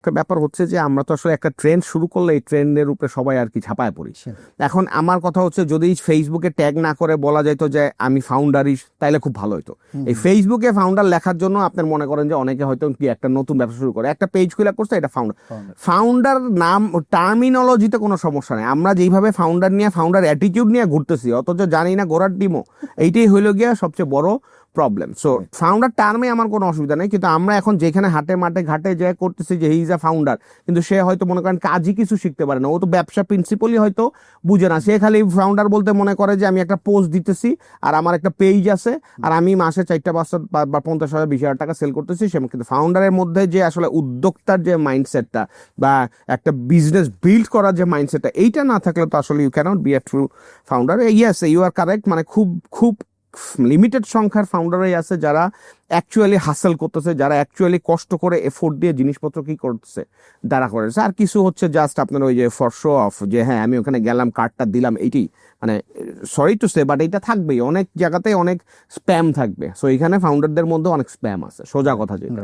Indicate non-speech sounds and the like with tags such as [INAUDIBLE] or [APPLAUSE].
একটা ব্যাপার হচ্ছে যে আমরা তো আসলে একটা ট্রেন্ড শুরু করলে এই ট্রেন্ডের উপরে সবাই আর কি ছাপায় পড়ি। এখন আমার কথা হচ্ছে যদি ফেসবুকে ট্যাগ না করে বলা যেত যে আমি ফাউন্ডারই তাইলে খুব ভালো হতো এই ফেসবুকে ফাউন্ডার লেখার জন্য আপনার মনে করেন যে অনেকে হয়তো কি একটা নতুন ব্যবসা শুরু করে একটা পেজ খুলে করছে এটা ফাউন্ডার ফাউন্ডার নাম টার্মিনোলজিতে কোনো সমস্যা নেই। আমরা যেইভাবে ফাউন্ডার নিয়ে ফাউন্ডার অ্যাটিটিউড নিয়ে ঘুরতেছি অথচ জানি না গোড়ার ডিমো। [LAUGHS] এইটাই হইল গিয়া সবচেয়ে বড় প্রবলেম সো ফাউন্ডার টার্মে আমার কোনো অসুবিধা নেই কিন্তু আমরা এখন যেখানে হাটে মাঠে ঘাটে যে করতেছি যে হি ইজ আ ফাউন্ডার কিন্তু সে হয়তো মনে করেন কাজই কিছু শিখতে পারে না। ও তো ব্যবসা প্রিন্সিপালই হয়তো বুঝে না। সে খালি ফাউন্ডার বলতে মনে করে যে আমি একটা পোস্ট দিতেছি আর আমার একটা পেজ আছে আর আমি মাসে চারটা পাঁচটা বা- বা পঞ্চাশ হাজার বিশ হাজার টাকা সেল করতেছি সে কিন্তু ফাউন্ডারের মধ্যে যে আসলে উদ্যোক্তার যে মাইন্ডসেটটা বা একটা বিজনেস বিল্ড করার যে মাইন্ডসেটটা এইটা না থাকলে তো আসলে you can't be a true founder yes you are correct মানে খুব খুব লিমিটেড সংখ্যার ফাউন্ডারই আছে যারা অ্যাকচুয়ালি হাসেল করতেছে, যারা অ্যাকচুয়ালি কষ্ট করে এফোর্ট দিয়ে জিনিসপত্র কি করতেছে, দাঁড়া করেছে আর কিছু হচ্ছে জাস্ট আপনার ওই যে ফর শো অফ যে হ্যাঁ আমি ওখানে গেলাম কার্ডটা দিলাম, এইটি মানে সরি টু সে বাট এইটা থাকবেই। অনেক জায়গাতে অনেক স্প্যাম থাকবে। সো এখানে ফাউন্ডারদের মধ্যে অনেক স্প্যাম আছে। সোজা কথা যেটা।